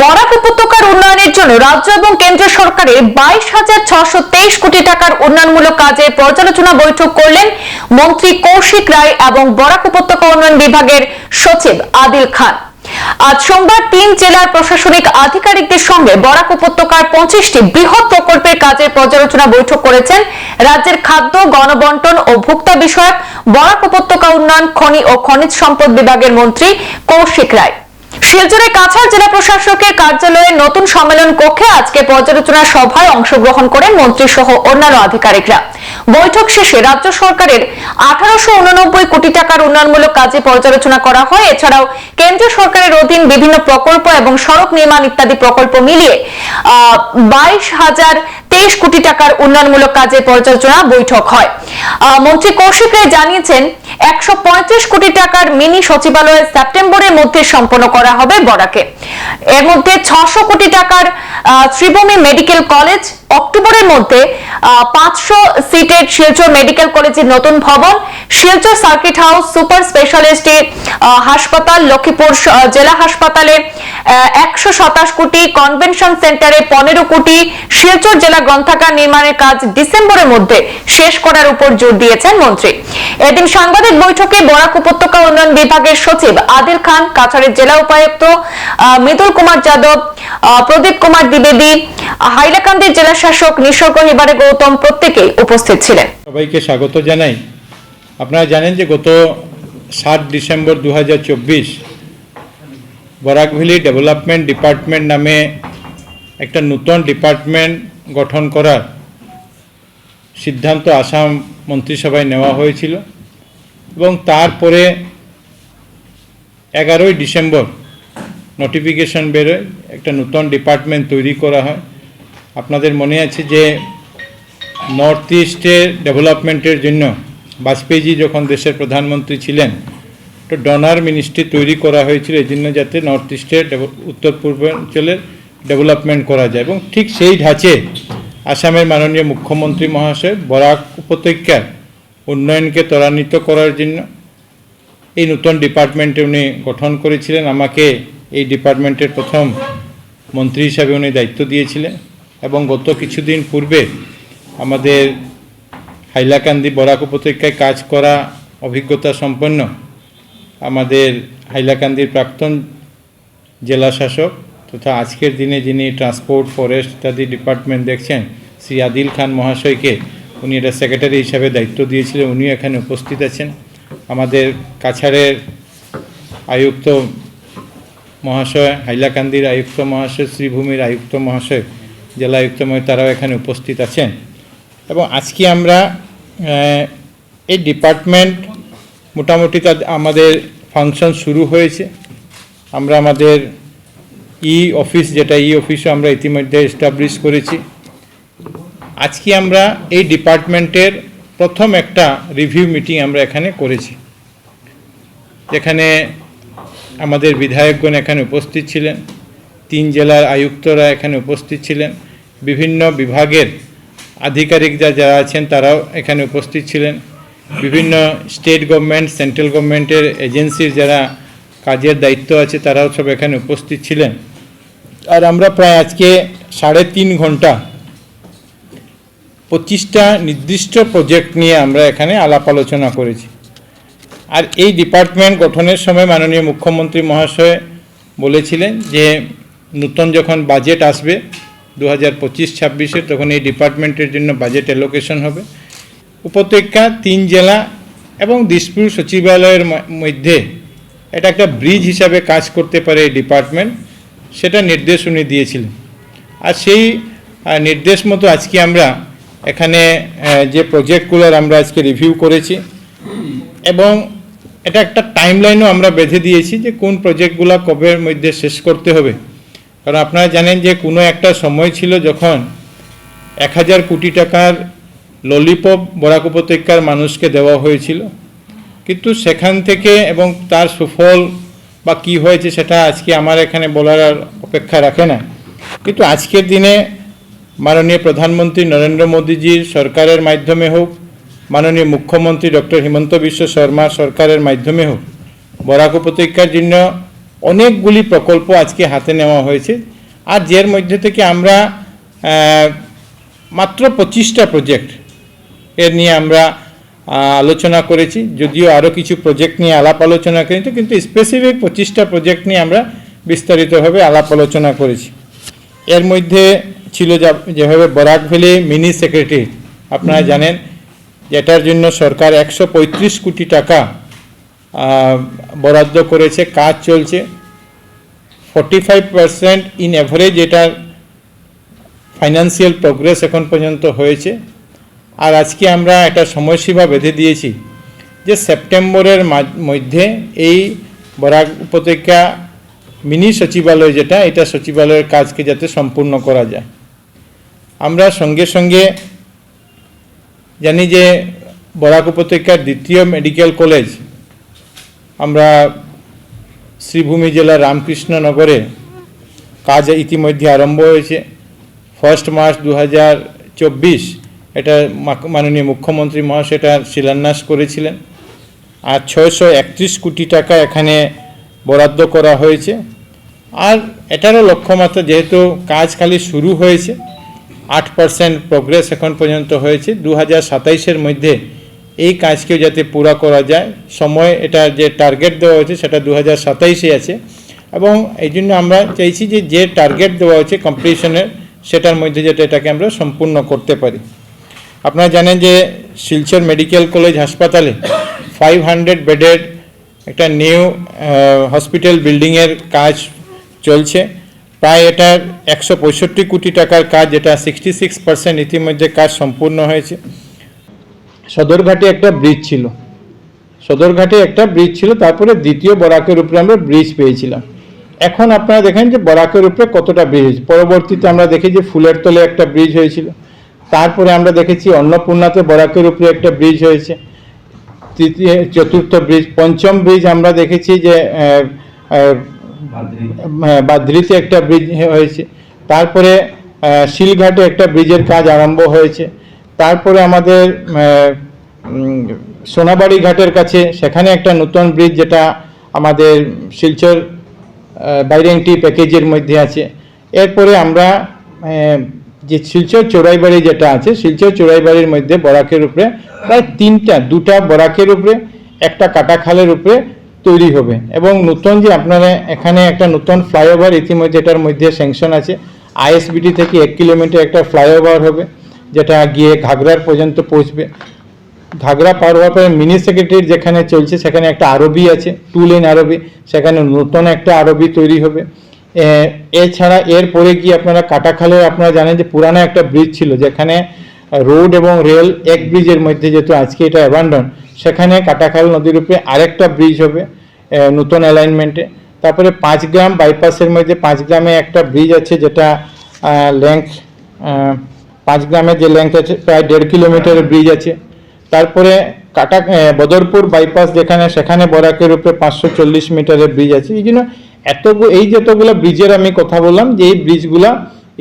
বরাক উপত্যকার উন্নয়নের জন্য রাজ্য এবং কেন্দ্র সরকারের বাইশ হাজার ছশো তেইশ কোটি টাকার উন্নয়নমূলক কাজের পর্যালোচনা বৈঠক করলেন মন্ত্রী কৌশিক রায় এবং বরাক উপত্যকা উন্নয়ন বিভাগের সচিব আদিল খান। আজ সোমবার তিন জেলার প্রশাসনিক আধিকারিকদের সঙ্গে বরাক উপত্যকার পঁচিশটি বৃহৎ প্রকল্পের কাজের পর্যালোচনা বৈঠক করেছেন রাজ্যের খাদ্য, গণবন্টন ও ভোক্তা বিষয়ক বরাক উপত্যকা উন্নয়ন খনি ও খনিজ সম্পদ বিভাগের মন্ত্রী কৌশিক রায়। শিলচরে কাছাড় জেলা প্রশাসকের কার্যালয়ে নতুন সম্মেলন কক্ষে আজকে পর্যালোচনা সভায় অংশগ্রহণ করেন মন্ত্রী সহ অন্যান্য আধিকারিকরা। বৈঠক শেষে রাজ্য সরকারের আঠারোশো উননব্বই কোটি টাকার উন্নয়নমূলক কাজে পর্যালোচনা করা হয়। এছাড়াও কেন্দ্রীয় সরকারের অধীন বিভিন্ন প্রকল্প এবং সড়ক নির্মাণ ইত্যাদি প্রকল্প মিলিয়ে বাইশ হাজার তেইশ কোটি টাকার উন্নয়নমূলক কাজে পর্যালোচনা বৈঠক হয়। মন্ত্রী কৌশিক রায় জানিয়েছেন, একশো পঁয়ত্রিশ কোটি টাকার মিনি সচিবালয় সেপ্টেম্বরের মধ্যে সম্পন্ন করা হবে বরাকে। এর মধ্যে ছশো কোটি টাকার ত্রিভূমি মেডিকেল কলেজ অক্টোবরের মধ্যে পাঁচশো সিটের শিলচর মেডিকেল কলেজের নতুন ভবন, Silchar circuit house super specialty হাসপাতাল, লক্ষ্মীপুর জেলা হাসপাতালে একশো সাতাশ কোটি কনভেনশন সেন্টারে পনেরো কোটি, শিলচর জেলা গ্রন্থাগার নির্মাণের কাজ ডিসেম্বরের মধ্যে শেষ করার উপর জোর দিয়েছেন মন্ত্রী। এদিন সাংবাদিক বৈঠকে বরাক উপত্যকা উন্নয়ন বিভাগের সচিব আদিল খান, কাছাড়ের জেলা উপায়ুক্ত মৃদুল কুমার যাদব প্রদীপ কুমার দ্বিবেদী, হাইলাকান্দির জেলা শাসক নিসর্গ হিবারে গৌতম প্রত্যেকেই উপস্থিত ছিলেন। সবাইকে স্বাগত জানাই। আপনারা জানেন যে গত সাত ডিসেম্বর দু বরাক ভ্যালি ডেভেলপমেন্ট ডিপার্টমেন্ট নামে একটা নতুন ডিপার্টমেন্ট গঠন করার সিদ্ধান্ত আসাম মন্ত্রিসভায় নেওয়া হয়েছিল এবং তারপরে এগারোই ডিসেম্বর নোটিফিকেশন বেরোয়, একটা নতুন ডিপার্টমেন্ট তৈরি করা হয়। আপনাদের মনে আছে যে নর্থ ইস্টের ডেভেলপমেন্টের জন্য বাজপেয়ীজি যখন দেশের প্রধানমন্ত্রী ছিলেন, তো ডোনার মিনিস্ট্রি তৈরি করা হয়েছিল এই জন্য যাতে নর্থ ইস্টের উত্তর পূর্বাঞ্চলের ডেভেলপমেন্ট করা যায়। এবং ঠিক সেই ধাঁচে আসামের মাননীয় মুখ্যমন্ত্রী মহাশয় বরাক উপত্যকার উন্নয়নকে ত্বরান্বিত করার জন্য এই নতুন ডিপার্টমেন্টে উনি গঠন করেছিলেন। আমাকে এই ডিপার্টমেন্টের প্রথম মন্ত্রী হিসাবে উনি দায়িত্ব দিয়েছিলেন। এবং গত কিছুদিন পূর্বে আমাদের হাইলাকান্দি বরাক উপত্যকায় কাজ করা অভিজ্ঞতা সম্পন্ন আমাদের হাইলাকান্দির প্রাক্তন জেলা শাসক তথা আজকের দিনে যিনি ট্রান্সপোর্ট, ফরেস্ট ইত্যাদি ডিপার্টমেন্ট দেখছেন, শ্রী আদিল খান মহাশয়কে উনি এটা সেক্রেটারি হিসাবে দায়িত্ব দিয়েছিলেন, উনিও এখানে উপস্থিত আছেন। আমাদের কাছাড়ের আয়ুক্ত মহাশয়, হাইলাকান্দির আয়ুক্ত মহাশয়, শ্রীভূমির আয়ুক্ত মহাশয় জেলা মহাশয় তারাও এখানে উপস্থিত আছেন। এবং আজকে আমরা এই ডিপার্টমেন্ট মোটামুটি আমাদের ফাংশন শুরু হয়েছে। আমরা আমাদের ই অফিস, যেটা ই অফিসও আমরা ইতিমধ্যে এস্টাবলিশ করেছি। আজকে আমরা এই ডিপার্টমেন্টের প্রথম একটা রিভিউ মিটিং আমরা এখানে করেছি। যেখানে আমাদের বিধায়কগণ এখানে উপস্থিত ছিলেন। তিন জেলার আয়ুক্তরা এখানে উপস্থিত ছিলেন। বিভিন্ন বিভাগের আধিকারিকরা যারা আছেন তারাও এখানে উপস্থিত ছিলেন। বিভিন্ন স্টেট গভর্নমেন্ট, সেন্ট্রাল গভর্নমেন্টের এজেন্সির যারা কাজের দায়িত্ব আছে তারাও সব এখানে উপস্থিত ছিলেন। আর আমরা প্রায় আজকে সাড়ে তিন ঘণ্টা পঁচিশটা নির্দিষ্ট প্রজেক্ট নিয়ে আমরা এখানে আলাপ আলোচনা করেছি। আর এই ডিপার্টমেন্ট গঠনের সময় মাননীয় মুখ্যমন্ত্রী মহাশয় বলেছিলেন যে নতুন যখন বাজেট আসবে দু হাজার পঁচিশ, ছাব্বিশে তখন এই ডিপার্টমেন্টের জন্য বাজেট অ্যালোকেশন হবে। উপত্যকা, তিন জেলা এবং দিসপুর সচিবালয়ের মধ্যে এটা একটা ব্রিজ হিসাবে কাজ করতে পারে এই ডিপার্টমেন্ট সেটা নির্দেশ উনি দিয়েছিলেন। আর সেই নির্দেশ মতো আজকে আমরা এখানে যে প্রজেক্টগুলোর আমরা আজকে রিভিউ করেছি এবং এটা একটা টাইমলাইনও আমরা বেঁধে দিয়েছি যে কোন প্রজেক্টগুলো কবের মধ্যে শেষ করতে হবে। কারণ আপনারা জানেন যে কোনো একটা সময় ছিল যখন এক হাজার কোটি টাকার ললিপপ, বরাক উপত্যকার মানুষকে দেওয়া হয়েছিল। কিন্তু সেখান থেকে এবং তার সুফল বা কি হয়েছে সেটা আজকে আমার এখানে বলার আর অপেক্ষা রাখে না। কিন্তু আজকের দিনে মাননীয় প্রধানমন্ত্রী নরেন্দ্র মোদীজির সরকারের মাধ্যমে হোক, মাননীয় মুখ্যমন্ত্রী ডক্টর হিমন্ত বিশ্ব শর্মা সরকারের মাধ্যমে হোক, বরাক উপত্যকার জন্য অনেকগুলি প্রকল্প আজকে হাতে নেওয়া হয়েছে। আর যার মধ্যে থেকে আমরা মাত্র পঁচিশটা প্রজেক্ট এর নিয়ে আমরা আলোচনা করেছি। যদিও আরও কিছু প্রজেক্ট নিয়ে আলাপ আলোচনা করেছি কিন্তু স্পেসিফিক পঁচিশটা প্রজেক্ট নিয়ে আমরা বিস্তারিতভাবে আলাপ আলোচনা করেছি। এর মধ্যে ছিল যা- যেভাবে বরাক ভ্যালি মিনি সেক্রেটারি আপনারা জানেন যেটার জন্য সরকার একশো পঁয়ত্রিশ কোটি টাকা বরাদ্দ করেছে, কাজ চলছে। Forty five percent in average এটার ফাইন্যান্সিয়াল প্রোগ্রেস এখন পর্যন্ত হয়েছে। আর আজকে আমরা একটা সময়সীমা বেঁধে দিয়েছি যে সেপ্টেম্বরের মধ্যে এই বরাক উপত্যকা মিনি সচিবালয় যেটা, এটা সচিবালয়ের কাজকে যাতে সম্পূর্ণ করা যায়। আমরা সঙ্গে সঙ্গে জানি যে বরাক উপত্যকার দ্বিতীয় মেডিকেল কলেজ আমরা শ্রীভূমি জেলার রামকৃষ্ণনগরে কাজ ইতিমধ্যে আরম্ভ হয়েছে। ফার্স্ট মার্চ দু হাজার চব্বিশ এটা মাননীয় মুখ্যমন্ত্রী মহাশয় এটা শিলান্যাস করেছিলেন। আর ছয়শো একত্রিশ কোটি টাকা এখানে বরাদ্দ করা হয়েছে। আর এটারও লক্ষ্যমাত্রা যেহেতু কাজ খালি শুরু হয়েছে, আট পার্সেন্ট প্রোগ্রেস এখন পর্যন্ত হয়েছে। দু হাজার সাতাইশের মধ্যে এই কাজকেও যাতে পুরা করা যায়। সময় এটা যে টার্গেট দেওয়া হয়েছে সেটা দু হাজার সাতাইশে আছে। এবং এই জন্য আমরা চাইছি যে যে টার্গেট দেওয়া হয়েছে কম্পিটিশনের সেটার মধ্যে যাতে এটাকে আমরা সম্পূর্ণ করতে পারি। আপনারা জানেন যে, শিলচর মেডিকেল কলেজ হাসপাতালে ফাইভ হান্ড্রেড বেডের একটা নিউ হসপিটাল বিল্ডিংয়ের কাজ চলছে। প্রায় এটার একশো পঁয়ষট্টি কোটি টাকার কাজ, যেটা সিক্সটি সিক্স পার্সেন্ট ইতিমধ্যে কাজ সম্পূর্ণ হয়েছে। সদরঘাটে একটা ব্রিজ ছিল। সদরঘাটে একটা ব্রিজ ছিল, তারপরে দ্বিতীয় বরাকের উপরে আমরা ব্রিজ পেয়েছিলাম। এখন আপনারা দেখেন যে বরাকের উপরে কতটা ব্রিজ। পরবর্তীতে আমরা দেখি যে ফুলের তলে একটা ব্রিজ হয়েছিল। তারপরে আমরা দেখেছি অন্নপূর্ণাতে বরাকের উপরে একটা ব্রিজ হয়েছে। তৃতীয়, চতুর্থ ব্রিজ, পঞ্চম ব্রিজ আমরা দেখেছি যে বাদ্রিতে একটা ব্রিজ হয়েছে। তারপরে শিলঘাটে একটা ব্রিজের কাজ আরম্ভ হয়েছে। তারপরে আমাদের সোনাবাড়ি ঘাটের কাছে সেখানে একটা নতুন ব্রিজ যেটা আমাদের শিলচর বাইরেংটি প্যাকেজের মধ্যে আছে। এরপরে আমরা যে শিলচর চোরাইবাড়ি যেটা আছে, শিলচর চোরাইবাড়ির মধ্যে বরাকের উপরে প্রায় তিনটা, দুটা বরাকের উপরে, একটা কাটাখালের উপরে তৈরি হবে। এবং নতুন যে আপনারা এখানে একটা নতুন ফ্লাইওভার ইতিমধ্যে এটার মধ্যে স্যাংশন আছে। আইএসবিটি থেকে এক কিলোমিটার একটা ফ্লাইওভার হবে। যেটা গিয়ে ঘাগড়ার পর্যন্ত পৌঁছবে। ঘাগড়া পার হওয়ার পরে মিনি সেক্রেটারি যেখানে চলছে, সেখানে একটা আরবি আছে, টু লেন আরবি, সেখানে নতুন একটা আরবি তৈরি হবে। এছাড়া এরপরে গিয়ে আপনারা কাটাখালে আপনারা জানেন যে পুরানো একটা ব্রিজ ছিল, যেখানে রোড এবং রেল এক ব্রিজের মধ্যে যেহেতু আজকে এটা অ্যাবান্ডন সেখানে কাটাখাল নদীর উপরে আরেকটা ব্রিজ হবে নতুন অ্যালাইনমেন্টে তারপরে পাঁচগ্রাম বাইপাসের মধ্যে পাঁচগ্রামে একটা ব্রিজ আছে, যেটা লেংথ পাঁচ গ্রামের যে লেংথ আছে, প্রায় দেড় কিলোমিটার ব্রিজ আছে। তারপরে কাটা বদরপুর বাইপাস যেখানে, সেখানে বরাকের উপরে পাঁচশো চল্লিশ মিটারের ব্রিজ আছে। এই জন্য এত এই যতগুলো ব্রিজের আমি কথা বললাম, যে এই ব্রিজগুলা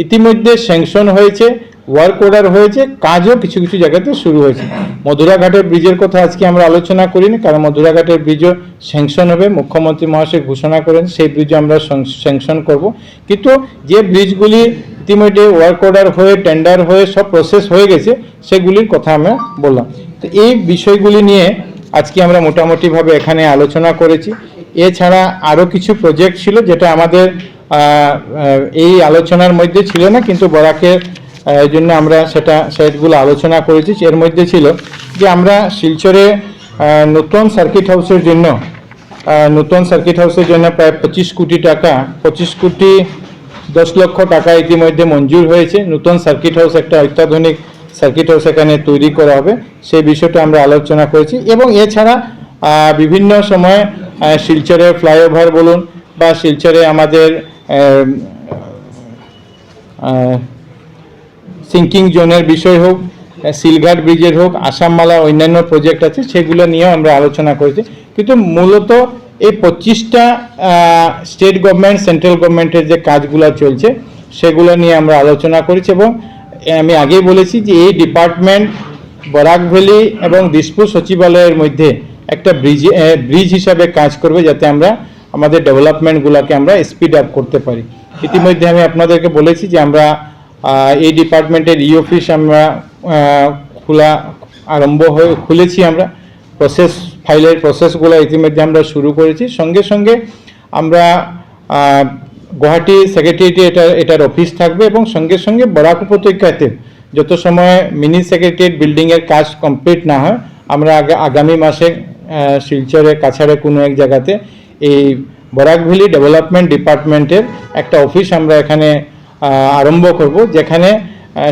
ইতিমধ্যে স্যাংশন হয়েছে। ওয়ার্ক অর্ডার হয়েছে, কাজও কিছু কিছু জায়গাতে শুরু হয়েছে। মধুরাঘাটের ব্রিজের কথা আজকে আমরা আলোচনা করিনি, কারণ মধুরাঘাটের ব্রিজও স্যাংশন হবে, মুখ্যমন্ত্রী মহাশয় ঘোষণা করেন, সেই ব্রিজও আমরা স্যাংশন করব। কিন্তু যে ব্রিজগুলি ইতিমধ্যে ওয়ার্ক অর্ডার হয়ে টেন্ডার হয়ে, সব প্রসেস হয়ে গেছে, সেগুলির কথা আমরা বললাম। তো এই বিষয়গুলি নিয়ে আজকে আমরা মোটামুটিভাবে এখানে আলোচনা করেছি। এছাড়া আরও কিছু প্রজেক্ট ছিল, যেটা আমাদের এই আলোচনার মধ্যে ছিল না, কিন্তু বরাকের আহ, জন্য আমরা সেটা সেগুলো আলোচনা করেছি। এর মধ্যে ছিল যে আমরা শিলচরে নতুন সার্কিট হাউসের জন্য নতুন সার্কিট হাউসের জন্য প্রায় পঁচিশ কোটি টাকা পঁচিশ কোটি দশ লক্ষ টাকা ইতিমধ্যে মঞ্জুর হয়েছে। নতুন সার্কিট হাউস একটা অত্যাধুনিক সার্কিট হাউস এখানে তৈরি করা হবে সেই বিষয়টা আমরা আলোচনা করেছি। এবং এছাড়া বিভিন্ন সময় শিলচরে ফ্লাইওভার বলুন বা শিলচরে আমাদের সিঙ্কিং জোনের বিষয় হোক সিলঘাট ব্রিজের হোক আসামমালা অন্যান্য প্রজেক্ট আছে, সেগুলো নিয়েও আমরা আলোচনা করেছি। কিন্তু মূলত এই পঁচিশটা স্টেট গভর্নমেন্ট সেন্ট্রাল গভর্নমেন্টের যে কাজগুলো চলছে, সেগুলো নিয়ে আমরা আলোচনা করেছি এবং আমি আগেই বলেছি যে এই ডিপার্টমেন্ট বরাক ভ্যালি এবং দিসপুর সচিবালয়ের মধ্যে একটা ব্রিজ ব্রিজ হিসাবে কাজ করবে যাতে আমরা আমাদের ডেভেলপমেন্টগুলোকে আমরা স্পিড আপ করতে পারি। ইতিমধ্যে আমি আপনাদেরকে বলেছি যে আমরা এই ডিপার্টমেন্টের ই অফিস আমরা খোলা আরম্ভ হয়ে, খুলেছি আমরা। প্রসেস ফাইলের প্রসেসগুলো ইতিমধ্যে আমরা শুরু করেছি। সঙ্গে সঙ্গে আমরা গুয়াহাটি সেক্রেটারিয়েটে এটা, এটার অফিস থাকবে এবং সঙ্গে সঙ্গে বরাক উপত্যকাতে যত সময় মিনি সেক্রেটারিয়েট বিল্ডিংয়ের কাজ কমপ্লিট না হয়, আমরা আগা- আগামী মাসে শিলচরে কাছাড়ে কোনো এক জায়গাতে এই বরাক ভ্যালি ডেভেলপমেন্ট ডিপার্টমেন্টের একটা অফিস আমরা এখানে আরম্ভ করব, যেখানে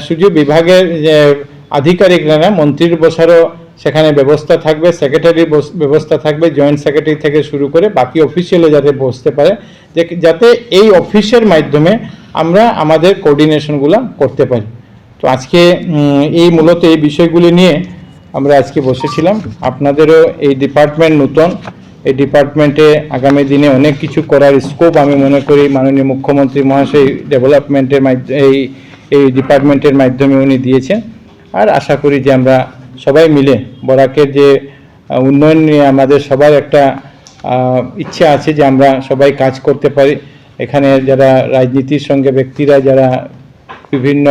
শুধু বিভাগের, যে, আধিকারিকরা মন্ত্রীর বসারও সেখানে ব্যবস্থা থাকবে সেক্রেটারির বস- ব্যবস্থা থাকবে জয়েন্ট সেক্রেটারি থেকে শুরু করে বাকি অফিসিয়ালও যাতে বসতে পারে যাতে এই অফিসের মাধ্যমে আমরা আমাদের কোঅর্ডিনেশনগুলো করতে পারি। তো আজকে এই মূলত এই বিষয়গুলি নিয়ে আমরা আজকে বসেছিলাম। আপনাদেরও এই ডিপার্টমেন্ট নতুন এই ডিপার্টমেন্টে আগামী দিনে অনেক কিছু করার স্কোপ আমি মনে করি মাননীয় মুখ্যমন্ত্রী মহাশয় ডেভেলপমেন্টের এই এই ডিপার্টমেন্টের মাধ্যমে উনি দিয়েছেন। আর আশা করি যে আমরা সবাই মিলে বরাকের যে উন্নয়ন নিয়ে আমাদের সবার একটা ইচ্ছা আছে যে আমরা সবাই কাজ করতে পারি। এখানে যারা রাজনীতির সঙ্গে ব্যক্তিরা, যারা বিভিন্ন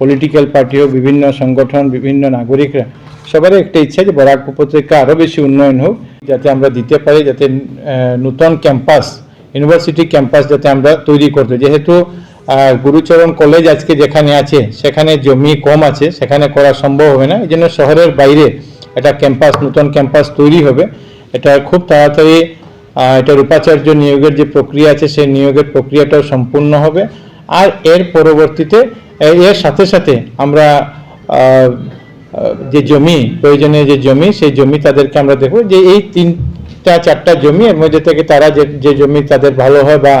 পলিটিক্যাল পার্টি হোক, বিভিন্ন সংগঠন, বিভিন্ন নাগরিকরা সবারই একটা ইচ্ছা যে বরাক উপত্যকা আরও বেশি উন্নয়ন হোক, যাতে আমরা দিতে পারি, যাতে নূতন ক্যাম্পাস, ইউনিভার্সিটি ক্যাম্পাস যাতে আমরা তৈরি করতে। যেহেতু গুরুচরণ কলেজ আজকে যেখানে আছে, সেখানে জমি কম আছে, সেখানে করা সম্ভব হবে না। এই জন্য শহরের বাইরে একটা ক্যাম্পাস, নতুন ক্যাম্পাস তৈরি হবে। এটা খুব তাড়াতাড়ি এটার উপাচার্য নিয়োগের যে প্রক্রিয়া আছে, সেই নিয়োগের প্রক্রিয়াটাও সম্পূর্ণ হবে। আর এর পরবর্তীতে এর সাথে সাথে আমরা যে জমি, প্রয়োজনীয় যে জমি, সেই জমি তাদেরকে আমরা দেখব যে এই তিনটা, চারটা জমি এর মধ্যে থেকে তারা যে যে জমি তাদের ভালো হয় বা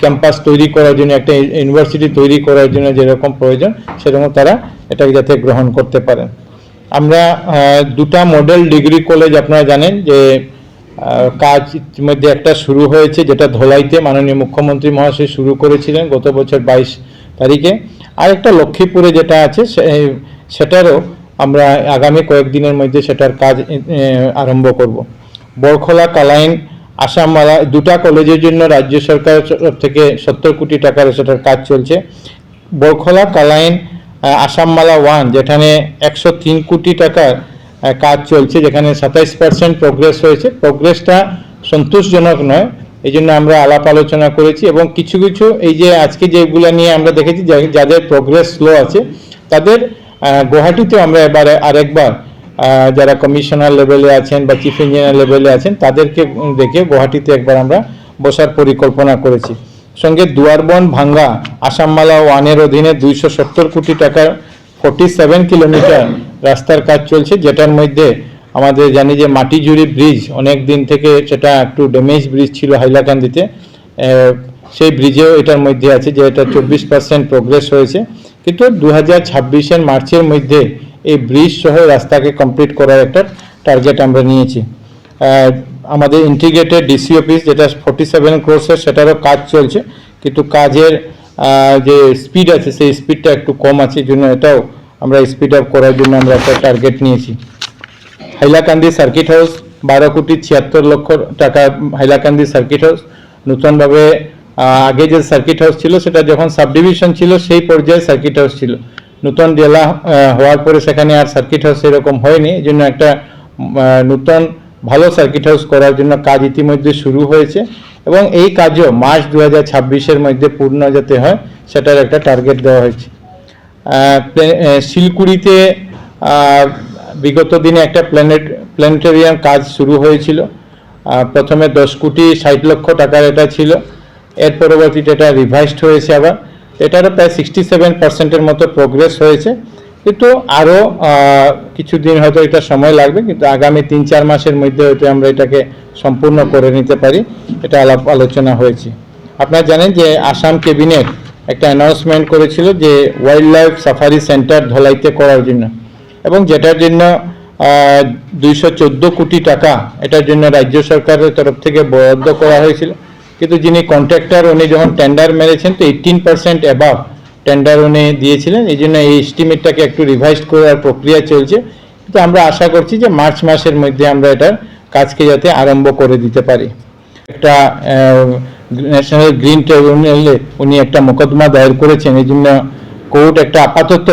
ক্যাম্পাস তৈরি করার জন্য, একটা ইউনিভার্সিটি তৈরি করার জন্য যেরকম প্রয়োজন, সেরকম তারা এটাকে যাতে গ্রহণ করতে পারেন। আমরা দুটা মডেল ডিগ্রি কলেজ আপনারা জানেন যে কাজ ইতিমধ্যে একটা শুরু হয়েছে, যেটা ধলাইতে মাননীয় মুখ্যমন্ত্রী মহাশয় শুরু করেছিলেন গত বছর বাইশ তারিখে। আর একটা লক্ষ্মীপুরে যেটা আছে সেটারও আমরা আগামী কয়েকদিনের মধ্যে সেটার কাজ আরম্ভ করব। বরখলা, কালাইন আসামমালা দুটা কলেজের জন্য রাজ্য সরকারের তরফ থেকে সত্তর কোটি টাকার সেটার কাজ চলছে। বরখলা, কালাইন আসামমালা ওয়ান, যেখানে একশো তিন কোটি টাকার কাজ চলছে, যেখানে সাতাইশ পার্সেন্ট প্রোগ্রেস হয়েছে। প্রোগ্রেসটা সন্তোষজনক নয় এই জন্য আমরা আলাপ আলোচনা করেছি এবং কিছু কিছু এই যে আজকে যেগুলো নিয়ে আমরা দেখেছি যাদের প্রোগ্রেস স্লো আছে, তাদের গুয়াহাটিতেও আমরা এবারে আরেকবার যারা কমিশনার লেভেলে আছেন বা চিফ ইঞ্জিনিয়ার লেভেলে আছেন, তাদেরকে দেখে গুয়াহাটিতে একবার আমরা বসার পরিকল্পনা করেছি। সঙ্গে দুয়ারবন, ভাঙ্গা, আসামমালা ওয়ানের অধীনে দুইশো সত্তর কোটি টাকার ফোর্টি সেভেন কিলোমিটার রাস্তার কাজ চলছে, যেটার মধ্যে আমাদের জানি যে মাটিজুড়ি ব্রিজ অনেক দিন থেকে সেটা একটু ড্যামেজ ব্রিজ ছিল হাইলাকান্দিতে সেই ব্রিজেও এটার মধ্যে আছে যে এটা চব্বিশ পার্সেন্ট প্রোগ্রেস হয়েছে। কিন্তু দু হাজার ছাব্বিশের মার্চের মধ্যে এই ব্রিজ সহ রাস্তাকে কমপ্লিট করার একটা টার্গেট আমরা নিয়েছি। আমাদের ইন্টিগ্রেটেড ডিসি অফিস যেটা ফোর্টি সেভেন ক্রোসের সেটারও কাজ চলছে। কিন্তু কাজের যে স্পিড আছে, সেই স্পিডটা একটু কম আছে জন্য এটাও আমরা স্পিড আপ করার জন্য আমরা একটা টার্গেট নিয়েছি। হাইলাকান্দি সার্কিট হাউস বারো কোটি ছিয়াত্তর লক্ষ টাকা হাইলাকান্দি সার্কিট হাউস নতুনভাবে আগে যে সার্কিট হাউস ছিল, সেটা যখন সাব ডিভিশন ছিল, সেই পর্যায়ে সার্কিট হাউস ছিল। নতুন জেলা হওয়ার পরে সেখানে আর সার্কিট হাউস এরকম হয়নি। এই জন্য একটা নতুন ভালো সার্কিট হাউস করার জন্য কাজ ইতিমধ্যে শুরু হয়েছে। এবং এই কাজও মার্চ দু হাজার মধ্যে পূর্ণ যাতে হয়, সেটার একটা টার্গেট দেওয়া হয়েছে। শিলকুড়িতে বিগত দিনে একটা প্ল্যানেট প্ল্যানেটেরিয়াম কাজ শুরু হয়েছিল। প্রথমে দশ কোটি ষাট লক্ষ টাকার এটা ছিল। এর পরবর্তীতে এটা রিভাইসড হয়েছে আবার। এটারও প্রায় সিক্সটি সেভেন পার্সেন্টের মতো প্রোগ্রেস হয়েছে। কিন্তু আরও কিছুদিন হয়তো এটা সময় লাগবে, কিন্তু আগামী তিন চার মাসের মধ্যে হয়তো আমরা এটাকে সম্পূর্ণ করে নিতে পারি। এটা আলাপ আলোচনা হয়েছে। আপনারা জানেন যে আসাম ক্যাবিনেট একটা অ্যানাউন্সমেন্ট করেছিল যে ওয়াইল্ড লাইফ সাফারি সেন্টার ধলাইতে করার জন্য। এবং যেটার জন্য দুইশো চোদ্দ কোটি টাকা এটার জন্য রাজ্য সরকারের তরফ থেকে বরাদ্দ করা হয়েছিল। কিন্তু যিনি কন্ট্রাক্টর উনি যখন টেন্ডার মেরেছেন, তো এইটিন পার্সেন্ট অ্যাবাভ টেন্ডার উনি দিয়েছিলেন। এই জন্য এই এস্টিমেটটাকে একটু রিভাইজ করার প্রক্রিয়া চলছে। কিন্তু আমরা আশা করছি যে মার্চ মাসের মধ্যে আমরা এটার কাজকে যাতে আরম্ভ করে দিতে পারি। একটা ন্যাশনাল গ্রিন ট্রাইব্যুনালে উনি একটা মোকদ্দমা দায়ের করেছেন। এই জন্য কোর্ট একটা আপাতত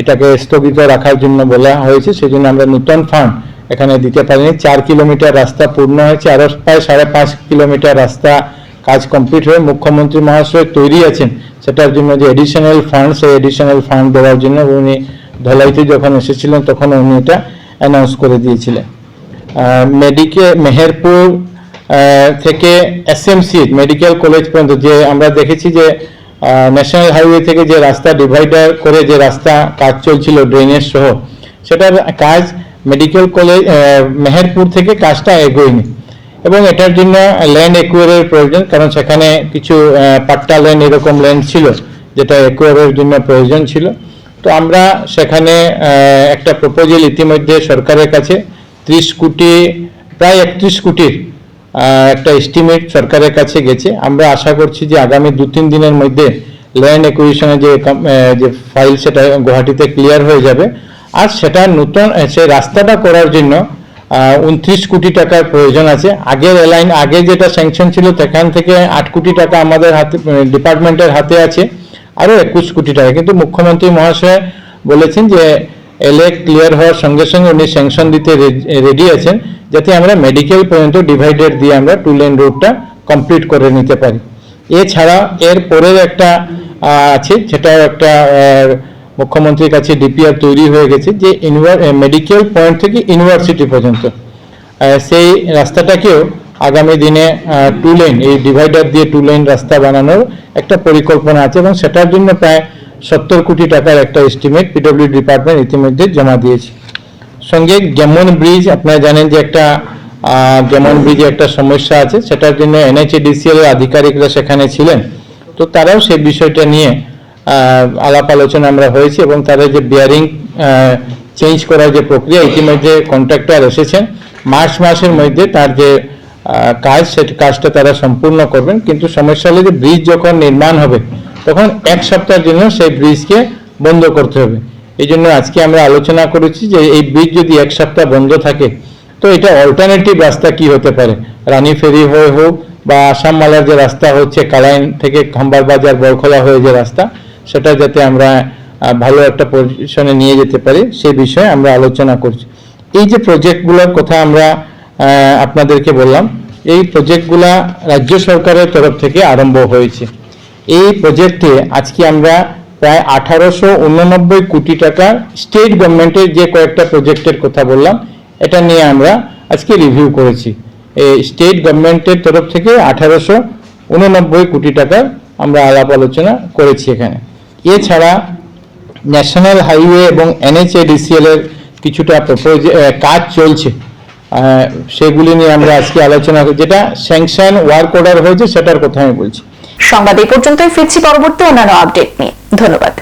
এটাকে স্থগিত রাখার জন্য বলা হয়েছে। সেই জন্য আমরা নূতন ফান্ড এখানে দিতে পারিনি। চার কিলোমিটার রাস্তা পূর্ণ হয়েছে, আরও প্রায় সাড়ে পাঁচ কিলোমিটার রাস্তা কাজ কমপ্লিট হয়ে মুখ্যমন্ত্রী মহাশয় তৈরি আছেন। সেটার জন্য যে এডিশনাল ফান্ড সেই এডিশনাল ফান্ড দেওয়ার জন্য উনি ধলাইতে যখন এসেছিলেন, তখন উনি এটা অ্যানাউন্স করে দিয়েছিলেন। মেডিকে মেহেরপুর থেকে এসএমসি মেডিকেল কলেজ পর্যন্ত যে আমরা দেখেছি যে ন্যাশনাল হাইওয়ে থেকে যে রাস্তা ডিভাইডার করে যে রাস্তা কাজ চলছিল ড্রেনেজ সহ, সেটার কাজ মেডিকেল কলেজ মেহেরপুর থেকে কাজটা এগোয়নি। এবং এটার জন্য ল্যান্ড একুয়ারের প্রয়োজন, কারণ সেখানে কিছু পাট্টা ল্যান্ড এরকম ল্যান্ড ছিল, যেটা একুয়ারের জন্য প্রয়োজন ছিল। তো আমরা সেখানে একটা প্রপোজাল ইতিমধ্যে সরকারের কাছে, ত্রিশ কোটি, প্রায় একত্রিশ কোটির একটা এস্টিমেট সরকারের কাছে গেছে। আমরা আশা করছি যে আগামী দু তিন দিনের মধ্যে ল্যান্ড একুইশনের যে যে ফাইল সেটা গুয়াহাটিতে ক্লিয়ার হয়ে যাবে। আর সেটা নতুন সেই রাস্তাটা করার জন্য উনত্রিশ কোটি টাকার প্রয়োজন আছে। আগের লাইন আগে যেটা স্যাংশন ছিল, সেখান থেকে আট কোটি টাকা আমাদের হাতে ডিপার্টমেন্টের হাতে আছে। আরও একুশ কোটি টাকা। কিন্তু মুখ্যমন্ত্রী মহাশয় বলেছেন যে এলএ ক্লিয়ার হওয়ার সঙ্গে সঙ্গে উনি স্যাংশন দিতে রেডি আছেন, যাতে আমরা মেডিকেল পর্যন্ত ডিভাইডেড দিয়ে আমরা টু লেন রোডটা কমপ্লিট করে নিতে পারি। এছাড়া এর পরের একটা আছে, সেটাও একটা মুখ্যমন্ত্রীর কাছে ডিপিআর তৈরি হয়ে গেছে যে মেডিকেল পয়েন্ট থেকে ইউনিভার্সিটি পর্যন্ত। সেই রাস্তাটাকেও আগামী দিনে টু লেন এই ডিভাইডার দিয়ে টু লেন রাস্তা বানানোর একটা পরিকল্পনা আছে এবং সেটার জন্য প্রায় সত্তর কোটি টাকার একটা এস্টিমেট পিডব্লিউ ডিপার্টমেন্ট ইতিমধ্যে জমা দিয়েছে। সঙ্গে গেমন ব্রিজ আপনারা জানেন যে একটা গেমন ব্রিজে একটা সমস্যা আছে, সেটার জন্য এনএইচএডিসিএল আধিকারিকরা সেখানে ছিলেন। তো তারাও সেই বিষয়টা নিয়ে আলাপ আলোচনা আমরা হয়েছি এবং তাদের যে বিয়ারিং চেঞ্জ করার যে প্রক্রিয়া ইতিমধ্যে কন্ট্রাক্টর এসেছেন, মার্চ মাসের মধ্যে তার যে কাজ, সে কাজটা তারা সম্পূর্ণ করবেন। কিন্তু সমস্যা হলো যে ব্রিজ যখন নির্মাণ হবে, তখন এক সপ্তাহের জন্য সেই ব্রিজকে বন্ধ করতে হবে। এই জন্য আজকে আমরা আলোচনা করেছি যে এই ব্রিজ যদি এক সপ্তাহ বন্ধ থাকে, তো এটা অল্টারনেটিভ রাস্তা কি হতে পারে? রানী ফেরি হয়ে হোক বা আসাম মালার যে রাস্তা হচ্ছে, কালাইন থেকে খাম্বার বাজার, বরখলা হয়ে যে রাস্তা সেটা যাতে আমরা ভালো একটা পজিশনে নিয়ে যেতে পারি সেই বিষয়ে আমরা আলোচনা করছি। এই যে প্রজেক্টগুলোর কথা আমরা আপনাদেরকে বললাম, এই প্রজেক্টগুলা রাজ্য সরকারের তরফ থেকে আরম্ভ হয়েছে। এই প্রজেক্টে আজকে আমরা প্রায় আঠারোশো উননব্বই কোটি টাকা স্টেট গভর্নমেন্টের যে কয়েকটা প্রজেক্টের কথা বললাম, এটা নিয়ে আমরা আজকে রিভিউ করেছি। এই স্টেট গভর্নমেন্টের তরফ থেকে আঠারোশো উননব্বই কোটি টাকা আমরা আলাপ আলোচনা করেছি এখানে। এছাড়া ন্যাশনাল হাইওয়ে এবং এনএচএডিসিএল এর কিছুটা কাজ চলছে। সেগুলি নিয়ে আমরা আজকে আলোচনা করি যেটা স্যাংশন ওয়ার্ক অর্ডার হয়েছে, সেটার কথা আমি বলছি। সংবাদ এই পর্যন্তই। ফিরছি পরবর্তী অন্যান্য আপডেট নিয়ে। ধন্যবাদ।